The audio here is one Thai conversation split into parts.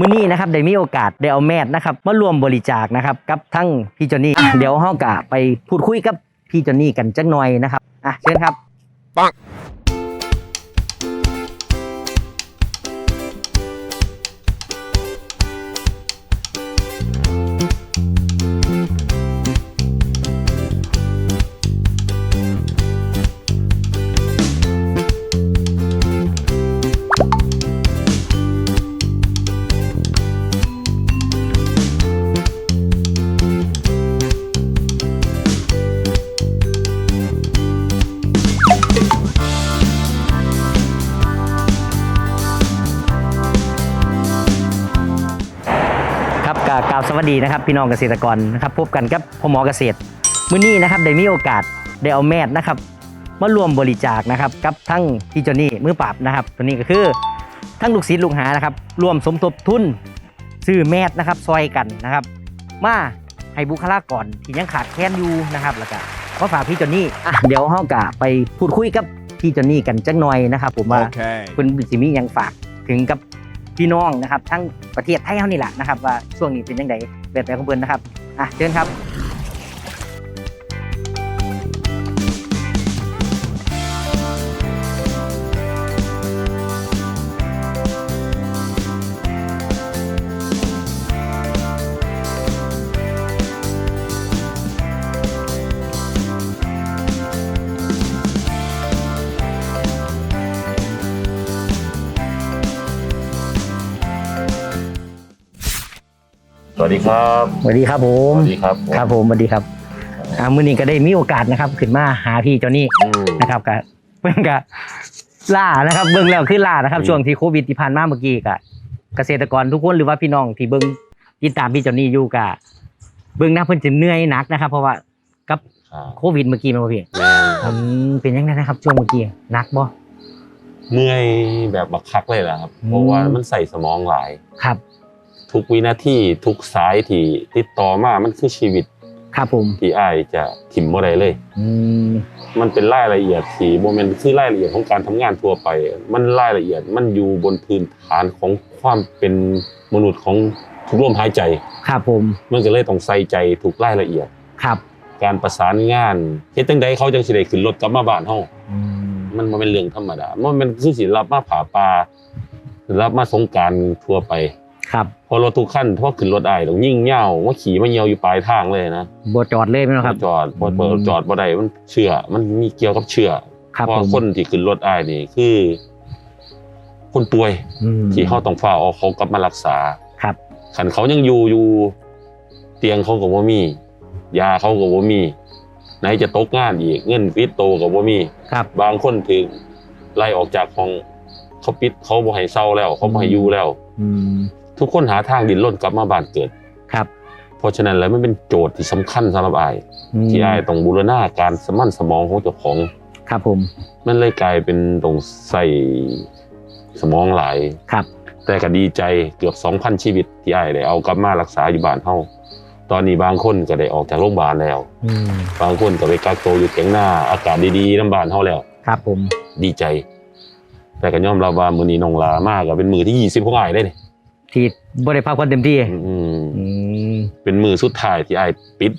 มื่อนี้นะครับได้มีโอกาสได้เอาแมทนะครับมารวมบริจาคนะครับกับทั้งพี่จอนนี่เดี๋ยวเฮากะไปพูดคุยกับพี่จอนนี่กันจักหน่อยนะครับอะเชิญครับปัง กกราบสวัสดีนะครับ พี่น้องเกษตรกรนะครับพบกันกับพ่อหมอเกษตรมื้อนี้นะครับได้มีโอกาสได้เอาแมทนะครับมารวมบริจาคนะครับกับทั้งพี่จอนนี่มือปราบนะครับ ตัวนี้ก็คือทั้งลูกศิษย์ลูกหานะครับรวมสมทบทุนซื้อแมทนะครับซอยกันนะครับ มาให้บุคลากรที่ยังขาดแคลนอยู่นะครับแล้วก็มาฝากพี่จอนนี่อะเดี๋ยวเฮากะไปพูดคุยกับพี่จอนนี่กันจักหน่อยนะครับ ผมว่า Okay. คุณสิมีหยังฝากถึงกับ พี่น้องนะครับทั้งประเทศไทยเฮานี่แหละนะครับว่าช่วงนี้เป็นยังไงแบบแบบของเพิ่นนะครับอะเชิญครับ สวัสดีครับสวัสดีครับผมสวัสดีครับครับผมสวัสดีครับอ่ามื้อนี้ก็ได้มีโอกาสนะครับขึ้นมาหาพี่เจ้านี่อืม นะครับก็เพิ่นก็ล่านะครับ เบิ่งแล้วคือล่านะครับ อืม ช่วงที่โควิดที่ผ่านมาเมื่อกี้ก็เกษตรกรทุกคนหรือว่าพี่น้องที่เบิ่งติดตามพี่เจ้านี่อยู่ก็เบิ่งนะเพิ่นจะเหนื่อยหนักนะครับ เพราะว่ากับอ่าโควิดเมื่อกี้แม่นบ่พี่แม่นคอืรับมเป็นยังไงนะครับ ช่วงเมื่อกี้หนักบ่ เมื่อยแบบบักคักเลยแหละครับอืมเพราะว่ามันใส่สมองหลาย ครับ ทุกวินาทีทุกสายที่ติดต่อมามันคือชีวิตครับผมที่อ้ายจะถิ่มบ่ได้เลยอืมมันเป็นรายละเอียดที่บ่แม่นคือรายละเอียดของการทำงานทั่วไป มันรายละเอียดมันอยู่บนพื้นฐานของความเป็นมนุษย์ของทุกลมหายใจครับผมมันก็เลยต้องใส่ใจทุกรายละเอียดครับ การประสานงานเฮ็ดจังไดเขาจังสิได้ขึ้นรถกลับมาบ้านเฮาอืมมันบ่เป็นเรื่องธรรมดามันเป็นคือสิรับมาผาปลารับมาสงกรารทั่วไป ครับพอรถทุกขั้นพอขึ้นรถอ้ายต้องยิ่งเหย้าว่าขี่มาเหี่ยวอยู่ปลายทางเลยนะบ่จอดเลยไหมนบ่ครับ จอดพออืมเปิดจอดบ่ได้มันเชื่อ มันมีเกี่ยวกับเชื่อครับเพราะผมคนที่ขึ้นรถอ้ายนี่คือ คนป่วย อืม ที่เขาต้องฝ้าเอาเขากลับมารักษาครับคันเขายังอยู่อยู่ เตียงเขาก็บ่มี ยาเขาก็บ่มีไหนจะตกงานอีกเงินฟิตโตก็บ่มี ครับ บางคนถึงไล่ออกจากห้องเขาปิดเขาบ่ให้เศร้าแล้ว เขาบ่ให้อยู่แล้ว อืม ทุกคนหาทางดิ้นรนกลับมาบ้านเกิด ครับ เพราะฉะนั้นแล้วมันเป็นโจทย์ที่สำคัญสำหรับอายอืมที่อายต้องบูรณาการสมันสมองของเจ้าของ ครับผม มันเลยกลายเป็นต้องใส่สมองหลาย ครับ แต่ก็ดีใจเกือบ 2,000 ชีวิตที่อายได้เอากลับมารักษาอยู่บ้านเฮาตอนนี้บางคนก็ได้ออกจากโรงพยาบาลแล้ว อืมบางคนก็ไปกักตัวอยู่เถียงหน้าอากาศดีๆน้ำบ้านเฮาแล้ว ครับผม ดีใจ แต่ก็ยอมรับว่ามือนี้น้องลามากก็เป็นมือที่ยี่สิบของอ้ายได้เนี่ย ที่บ่ได้พักผ่อนเต็มที่อืมอืม เป็นมือสุดท้ายที่อ้ายปิด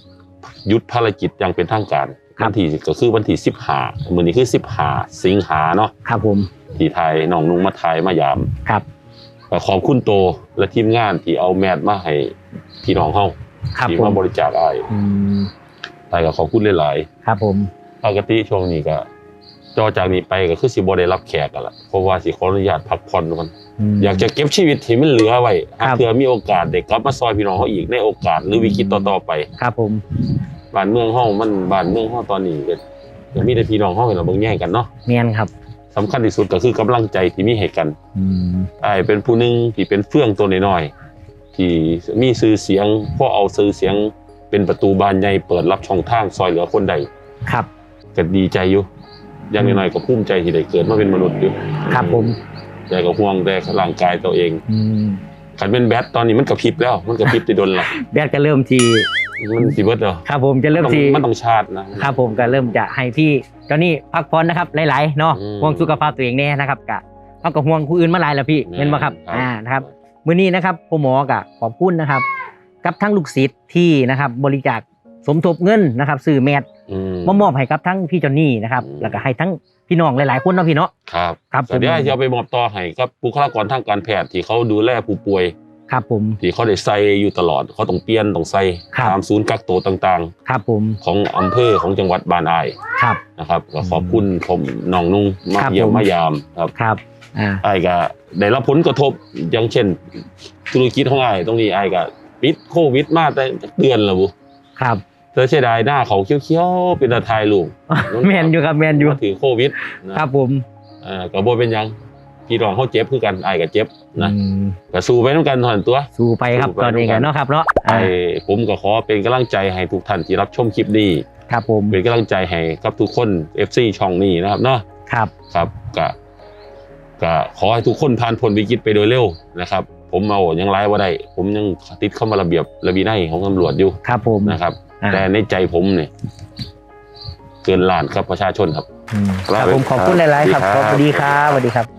หยุดภารกิจอย่างเป็นทางการครับ วันที่ก็คือวันที่สิบห้ามือนี้คือสิบห้าสิงหาเนาะครับผมที่ไทยน้องนุ่งมาไทยมายามครับก็ขอบคุณโตและทีมงานที่เอาแมสมาให้พี่น้องเฮาครับที่ผมมาบริจาคอ้ายอืมอ้ายก็ขอบคุณหลายครับผมๆปกติช่วงนี้ก็จอจากนี้ไปก็คือสิบ่ได้รับแขกกันละเพราะว่าสิขออนุญาตพักผ่อนก่อนม อยากจะเก็บชีวิตที่มันเหลือไว้ครับ เพื่อมีโอกาสเด็กกลับมาซอยพี่น้องเขาอีกในโอกาสหรือวิกฤตต่อๆไปครับผม บ้านเมืองเฮามันบ้านเมืองเฮาตอนนี้ก็ยังมีแต่พี่น้องเฮาเห็นเราเบิ่งแย่งกันเนาะเมียนครับสำคัญที่สุดก็คือกำลังใจที่มีให้กันอืมอ้ายเป็นผู้หนึงที่เป็นเฟื่องตัวน้อยๆที่มีชื่อเสียงพอเอาชื่อเสียงเป็นประตูบานใหญ่เปิดรับช่องทางซอยเหลือคนใด ครับ ก็ดีใจอยู่อย่างน้อยๆก็ภูมิใจที่ได้เกิดมาเป็นมนุษย์อยู่ครับผม แต่ก็ห่วงแต่ร่างกายตัวเองอืมคันเป็นแบตตอนนี้มันกระพริบแล้ว มันกระพริบติดดนละแบดก็เริ่มที่มันสิเบิดเหรอครับผมจะเริ่มต้องที่มันต้องชาร์จนะครับผมก็เริ่มจะให้พี่เจ้านี่พักผ่อนนะครับหลายๆเนาะอืมห่วงสุขภาพตัวเองแน่นะครับกะเอากับห่วงผู้อื่นมาหลายแล้วพี่แม่เห็นไหมครับครับอ่านะครับมื้อนี้นะครับพ่อหมอกะขอบคุณนะครับ กับทั้งลูกศิษย์ที่นะครับบริจาคสมทบเงินนะครับซื้อแมทอื มมามอบให้กับทั้งพี่จอนนี่นะครับอืมแล้วก็ให้ทั้งพี่น้องหลายๆคนเนาะพี่เนาะครับครับแต่เดี๋ยวผมจะเอาไปมอบต่อให้กับบุคลากรทางการแพทย์ที่เขาดูแลผู้ป่วยครับผมที่เขาได้ใส่อยู่ตลอดเขาต้องเปลี่ยนต้องใส่ครับตามศูนย์กักตัวต่างครับผมๆของอำเภอของจังหวัดบ้านอายครับนะครับก็ขอบคุณผมน้องนุ่งมาครับเยี่ยมผมมายามครับครับอ่าไอ้ายก็ได้รับผลกระทบอย่างเช่น ธุรกิจของไอ้ายตรงนี้ไอ้ายก็ปิดโควิดมาแต่เดือนและบุครับ เธอเสียดายหน้าเขาเขียวๆเป็นตาทายลูกแมนอยู่ครับแมนอยู่มาถือโควิดนะครับผมเอ่าก็บ่เป็นหยังพี่น้องเขาเจ็บคือกันไอ้ายก็เจ็บนะอืมก็สู้ไปน้ำกันเท่านั้นตัว สู้ไปครับสู้ไปตอนนี้กันเนาะครับเนาะไอ้อ่าผมก็ขอเป็นกำลังใจให้ทุกท่านที่รับชมคลิปนี้ครับผมเป็นกำลังใจให้กับทุกคน FC ช่องนี้นะครับเนาะครับครับก็ก็ขอให้ทุกคนผ่านพ้นวิกฤตไปโดยเร็วนะครับ ผมเอายังไล่ว่าได้ ผมยังติดเข้ามาระเบียบระเบียบในของตำรวจอยู่ครับผมนะครับอ่า แต่ในใจผมเนี่ยเกินล้านครับประชาชนครับอืมครับผมขอบคุณหลาย ๆ ครับสวัสดีครับสวัสดีครับสวัสดีครับ